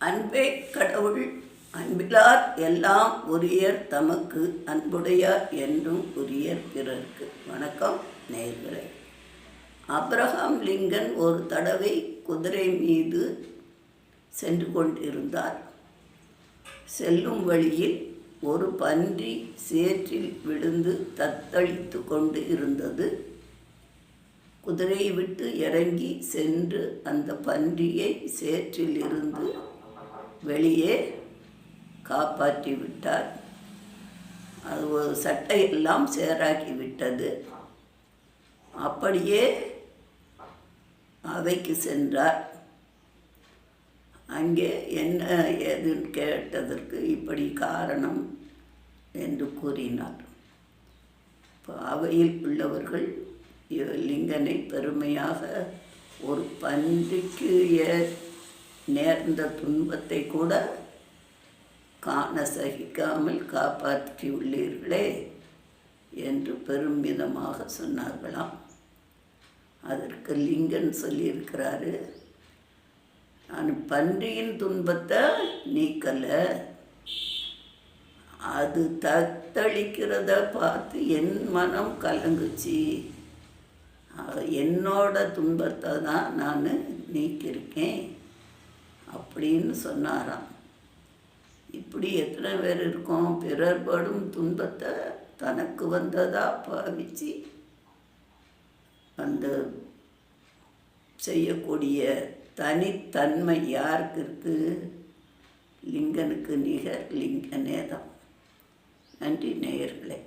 அன்பே கடவுள் அன்பிலார் எல்லாம் உரியர் தமக்கு அன்புடையார் என்றும் உரியர் பிறர்க்கு. வணக்கம் நேர்களே அப்ரஹாம் லிங்கன் ஒரு தடவை குதிரை மீது சென்று கொண்டிருந்தார். செல்லும் வழியில் ஒரு பன்றி சேற்றில் விழுந்து தத்தளித்து கொண்டு இருந்தது. குதிரையை விட்டு இறங்கி சென்று அந்த பன்றியை சேற்றில் இருந்து வெளியே காப்பாற்றி விட்டார். அது ஒரு சட்டையெல்லாம் சேராக்கி விட்டது. அப்படியே அவைக்கு சென்றார். அங்கே என்ன ஏதுன்னு கேட்டதற்கு இப்படி காரணம் என்று கூறினார். இப்போ அவையில் உள்ளவர்கள் லிங்கனை பெருமையாக ஒரு பன்றிக்கு ஏ நேர்ந்த துன்பத்தை கூட காண சகிக்காமல் காப்பாற்றியுள்ளீர்களே என்று பெருமிதமாக சொன்னார்களாம். அதற்கு லிங்கன் சொல்லியிருக்கிறாரு நான் பன்றியின் துன்பத்தை நீக்கலை. அது தத்தளிக்கிறத பார்த்து என் மனம் கலங்குச்சு. என்னோட துன்பத்தை தான் நான் நீக்கியிருக்கேன். அப்படின்னு சொன்னாராம். இப்படி எத்தனை பேர் இருக்கோம்? பிறர் படும் துன்பத்தை தனக்கு வந்ததாக பாவிச்சு அந்த செய்யக்கூடிய தனித்தன்மை யாருக்கு இருக்குது லிங்கனுக்கு நிகர் லிங்கனே தான். நன்றி நேயர்களே.